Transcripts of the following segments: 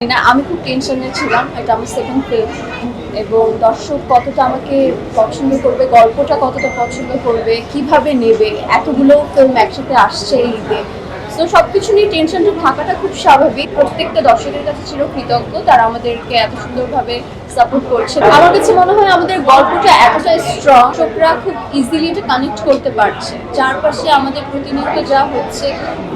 না, আমি খুব টেনশনে ছিলাম, এটা আমার সেকেন্ড ফিল্ম এবং দর্শক কতটা আমাকে পছন্দ করবে, গল্পটা কতটা পছন্দ করবে, কীভাবে নেবে, এতগুলো ফিল্ম একসাথে আসছে ঈদে। তো সব কিছু নিয়ে টেনশনটা থাকাটা খুব স্বাভাবিক। প্রত্যেকটা দর্শকের কাছে ছিল কৃতজ্ঞ, তারা আমাদেরকে এত সুন্দরভাবে সাপোর্ট করছে। আমার কাছে মনে হয় আমাদের গল্পটা এতটা স্ট্রং দর্শকরা খুব ইজিলি এটা কানেক্ট করতে পারছে। চারপাশে আমাদের প্রতিনিয়ত যা হচ্ছে,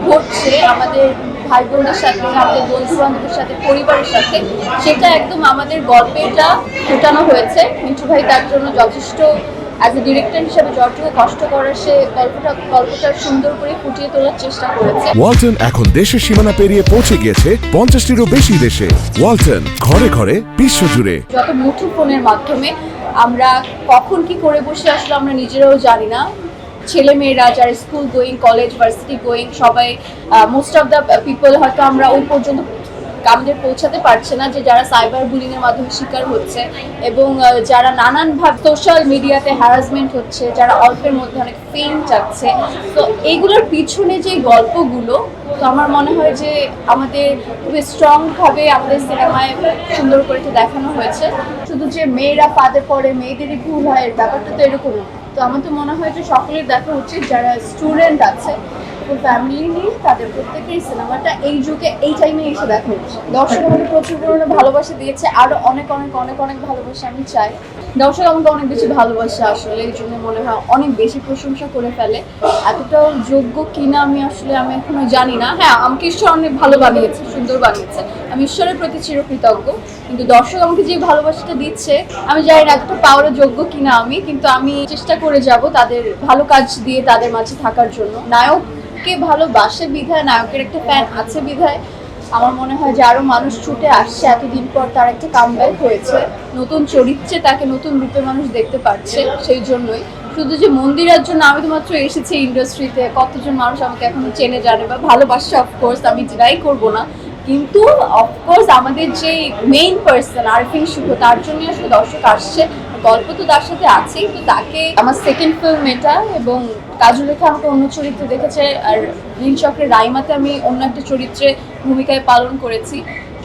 ঘটছে, আমাদের ভাই বোনদের সাথে আমাদের বন্ধু বান্ধবের সাথে পরিবারের সাথে সেটা একদম আমাদের গল্পেটা ফোটানো হয়েছে। মিঠু ভাই তার জন্য যথেষ্ট অ্যাজ এ ডিরেক্টর হিসেবে যতটুকু কষ্ট করার সে গল্পটা গল্পটা সুন্দর করে ফুটিয়ে তোলার চেষ্টা করেছে। ওয়ালটন এখন দেশের সীমানা পেরিয়ে পৌঁছে গিয়েছে পঞ্চাশটিরও বেশি দেশে। ওয়ালটন ঘরে ঘরে বিশ্বজুড়ে। যত মুঠো ফোনের মাধ্যমে আমরা কখন কি করে বসে আসলে আমরা নিজেরাও জানি না। ছেলে মেয়েরা যারা school going college varsity going সবাই মোস্ট অফ দ্য পিপল হয়তো আমরা ওই পর্যন্ত আমাদের পৌঁছাতে পারছে না যে যারা সাইবার বুলিং এর মাধ্যমে শিকার হচ্ছে এবং যারা নানানভাবে সোশ্যাল মিডিয়াতে হ্যারাসমেন্ট হচ্ছে, যারা অল্পের মধ্যে অনেক ফেম চাচ্ছে তো এইগুলোর পিছনে যে গল্পগুলো, তো আমার মনে হয় যে আমাদের খুবই স্ট্রংভাবে আমাদের সিনেমায় সুন্দর করে দেখানো হয়েছে শুধু যে মেয়েরা ফাঁদে পড়ে, মেয়েদেরই ভুল হয় ব্যাপারটা তো এরকম। তো আমার তো মনে হয় যে সকলের দেখা উচিত যারা স্টুডেন্ট আছে ফ্যামিলি নিয়ে তাদের প্রত্যেকের সিনেমাটা এই যুগে, এই টাইমে এসে দেখা উচিত। দর্শক আমাকে প্রচুর পরিমাণে ভালোবাসা দিয়েছে, আরও অনেক অনেক অনেক অনেক ভালোবাসা আমি চাই। দর্শক আমাকে অনেক বেশি ভালোবাসে আসলে, এই জন্য মনে হয় অনেক বেশি প্রশংসা করে ফেলে। এতটাও যোগ্য কিনা আমি আসলে, আমি এখনও জানি না। হ্যাঁ আমাকে ঈশ্বর অনেক ভালো বানিয়েছে, সুন্দর বানিয়েছে। আমি ঈশ্বরের প্রতি চিরকৃতজ্ঞ। কিন্তু দর্শক আমাকে যে ভালোবাসাটা দিচ্ছে, আমি জানি না এতটা পাওয়ার যোগ্য কিনা আমি, কিন্তু আমি চেষ্টা করে যাব তাদের ভালো কাজ দিয়ে তাদের মাঝে থাকার জন্য। নায়ককে ভালোবাসে বিধায়, নায়কের একটা ফ্যান আছে বিধায়। আমার মনে হয় যে আরও মানুষ ছুটে আসছে, এতদিন পর তার একটা কামব্যাক হয়েছে। নতুন চরিত্রে তাকে নতুন রূপে মানুষ দেখতে পাচ্ছে, সেই জন্যই। শুধু যে মন্দিরের জন্য আমি তো মাত্র এসেছি ইন্ডাস্ট্রিতে কতজন মানুষ আমাকে এখনও চেনে জানে বা ভালোবাসে অফকোর্স আমি ডিনাই করব না। কিন্তু অফকোর্স আমাদের যে মেইন পার্সন আরফিন শুভ, তার জন্য আসলে দর্শক আসছে। গল্প তো তার সাথে আছেই, তো তাকে আমার সেকেন্ড ফিল্ম এটা এবং কাজু লেখা আমাকে অন্য চরিত্রে দেখেছে। আর নীল চক্রের রাইমাতে আমি অন্য একটা চরিত্রে ভূমিকায় পালন করেছি।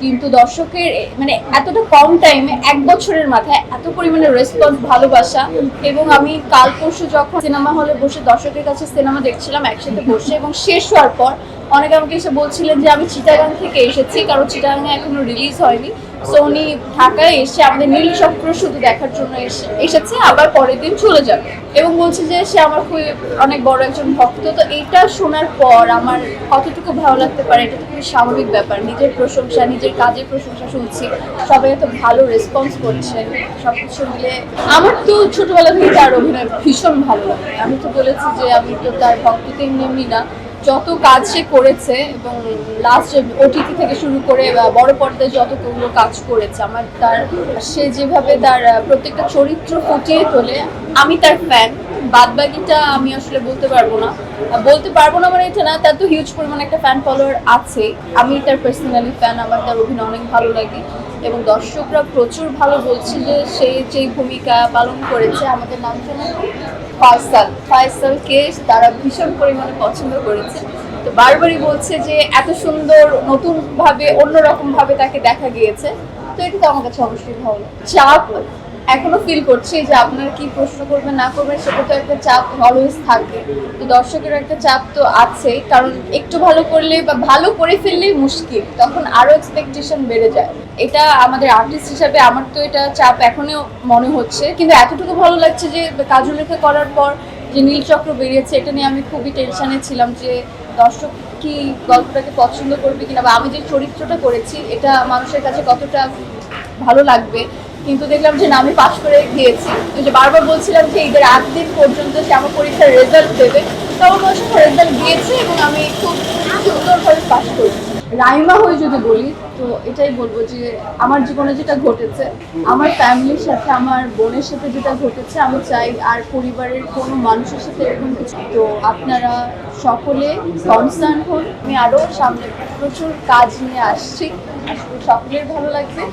কিন্তু দর্শকের মানে এতটা কম টাইমে এক বছরের মাথায় এত পরিমাণে রেসপন্স ভালোবাসা। এবং আমি কাল পরশু যখন সিনেমা হলে বসে দর্শকের কাছে সিনেমা দেখছিলাম, একসাথে বসে, এবং শেষ হওয়ার পর অনেকে আমাকে এসে বলছিলেন যে, আমি চিটাগাং থেকে এসেছি, কারণ চিটাগাং এখনও রিলিজ হয়নি। সো উনি ঢাকায় এসে আমাদের নীল চক্র শুধু দেখার জন্য এসে- এসেছে, আবার পরের দিন চলে যাবে। এবং বলছে যে সে আমার খুবই, অনেক বড় একজন ভক্ত, তো এইটা শোনার পর আমার কতটুকু ভালো লাগতে পারে, এটা তো খুবই স্বাভাবিক ব্যাপার। নিজের প্রশংসা, নিজের কাজের প্রশংসা শুনছি, সবাই এত ভালো রেসপন্স করছে সব কিছু মিলে। আমার তো ছোটবেলা থেকে তার অভিনয় ভীষণ ভালো লাগে। আমি তো বলেছি যে আমি তো তার ভক্ত তেমনি না। যত কাজ সে করেছে এবং লাস্ট ওটিটি থেকে শুরু করে বড় পর্দায় যতগুলো কাজ করেছে, আমার তার, সে যেভাবে তার প্রত্যেকটা চরিত্র ফুটিয়ে তোলে, আমি তার ফ্যান বাদ বাকিটা আমি আসলে বলতে পারব না। বলতে পারব না মানে এটা না, তার তো হিউজ পরিমাণে একটা ফ্যান ফলোয়ার আছে। আমি তার পার্সোনালি ফ্যান আমার তার অভিনয় অনেক ভালো লাগে এবং দর্শকরা প্রচুর ভালো বলছে যে সে যে ভূমিকা পালন করেছে, আমাদের নাম জানা ফয়সাল ফয়সালকে তারা ভীষণ পরিমাণে পছন্দ করেছে। তো বারবারই বলছে যে এত সুন্দর নতুন ভাবে ভাবে তাকে দেখা গিয়েছে। তো এটা তো আমার কাছে অবশ্যই ভালো চাপ? এখনও ফিল করছি যে আপনারা কি প্রশ্ন করবেন, না করবেন, সেটা তো একটা চাপ অলওয়েজ থাকবে তো দর্শকের একটা চাপ তো আছে কারণ একটু ভালো করলে বা ভালো করে ফেললেই মুশকিল, তখন আরও এক্সপেকটেশন বেড়ে যায়। এটা আমাদের আর্টিস্ট হিসাবে আমার তো এটা চাপ এখনও মনে হচ্ছে, কিন্তু এতটুকু ভালো লাগছে যে কাজু লেখা করার পর যে নীলচক্র বেরিয়েছে, এটা নিয়ে আমি খুবই টেনশনে ছিলাম যে দর্শক কি গল্পটাকে পছন্দ করবে কিনা, বা আমি যে চরিত্রটা করেছি, এটা মানুষের কাছে কতটা ভালো লাগবে। কিন্তু দেখলাম যে না, আমি পাশ করে গিয়েছি। ওই যে বারবার বলছিলাম যে ঈদের আট দিন পর্যন্ত সে আমার পরীক্ষার রেজাল্ট দেবে, তো আমার রেজাল্ট দিয়েছে এবং আমি খুব সুন্দরভাবে পাশ করেছি। রাইমা হয়ে যদি বলি, তো এটাই বলব যে আমার জীবনে যেটা ঘটেছে, আমার ফ্যামিলির সাথে, আমার বোনের সাথে যেটা ঘটেছে, আমি চাই আর পরিবারের কোনো মানুষের সাথে এরকম কিছু তো আপনারা সকলে কনসার্ন হন। আমি আরও সামনে প্রচুর কাজ নিয়ে আসছি। করি সকলের ভালো লাগবে।